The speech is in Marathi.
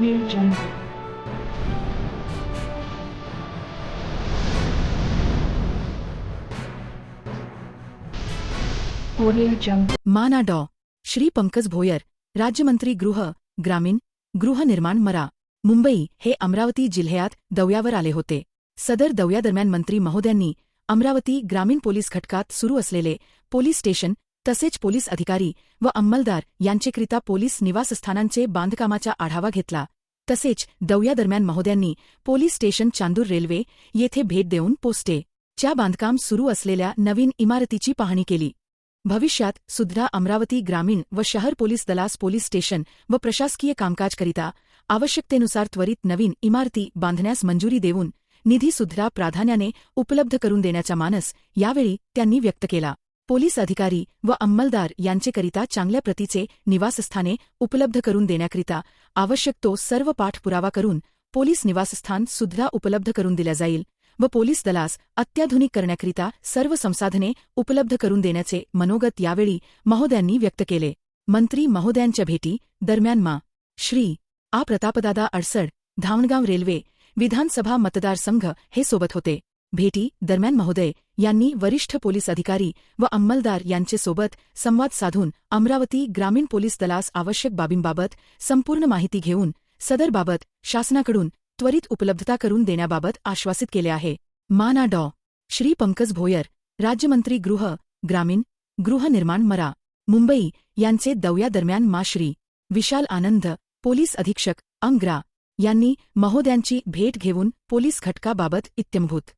Audio Jungle. Audio Jungle. माना डॉ श्री पंकज भोयर राज्यमंत्री गृह ग्रामीण गृहनिर्माण मरा मुंबई हे अमरावती जिल्ह्यात दौऱ्यावर आले होते सदर दौऱ्यादरम्यान मंत्री महोदयांनी अमरावती ग्रामीण पोलीस घटकात सुरू असलेले पोलीस स्टेशन तसेच पोलीस अधिकारी व अंमलदार यांचेकरिता पोलीस निवासस्थानांचे बांधकामाचा आढावा घेतला. तसेच दौऱ्यादरम्यान महोदयांनी पोलीस स्टेशन चांदूर रेल्वे येथे भेट देऊन पोस्टे च्या बांधकाम सुरू असलेल्या नवीन इमारतीची पाहणी केली. भविष्यात सुद्धा अमरावती ग्रामीण व शहर पोलीस दलास पोलीस स्टेशन व प्रशासकीय कामकाजकरिता आवश्यकतेनुसार त्वरित नवीन इमारती बांधण्यास मंजुरी देऊन निधीसुद्धा प्राधान्याने उपलब्ध करून देण्याचा मानस यावेळी त्यांनी व्यक्त केला. पोलीस अधिकारी व अंमलदार यांचेकरिता चांगल्या प्रतीचे निवासस्थाने उपलब्ध करून देण्याकरिता आवश्यक तो सर्व पाठपुरावा करून पोलीस निवासस्थान सुद्धा उपलब्ध करून दिल्या जाईल व पोलीस दलास अत्याधुनिक करण्याकरिता सर्व संसाधने उपलब्ध करून देण्याचे मनोगत यावेळी महोदयांनी व्यक्त केले. मंत्री महोदयांच्या भेटी दरम्यान मा. श्री. आ. प्रतापदादा अडसड धावणगाव रेल्वे विधानसभा मतदारसंघ हे सोबत होते. भेटी दरम्यान महोदय यांनी वरिष्ठ पोलीस अधिकारी व अंमलदार यांचेसोबत संवाद साधून अमरावती ग्रामीण पोलीस दलास आवश्यक बाबींबाबत संपूर्ण माहिती घेऊन सदरबाबत शासनाकडून त्वरित उपलब्धता करून देण्याबाबत आश्वासित केले आहे. माना डॉ. श्री पंकज भोयर राज्यमंत्री गृह ग्रामीण गृहनिर्माण मरा मुंबई यांचे दौऱ्यादरम्यान मा. श्री. विशाल आनंद पोलीस अधीक्षक अंग्रा यांनी महोदयांची भेट घेऊन पोलीस घटकाबाबत इत्यंभूत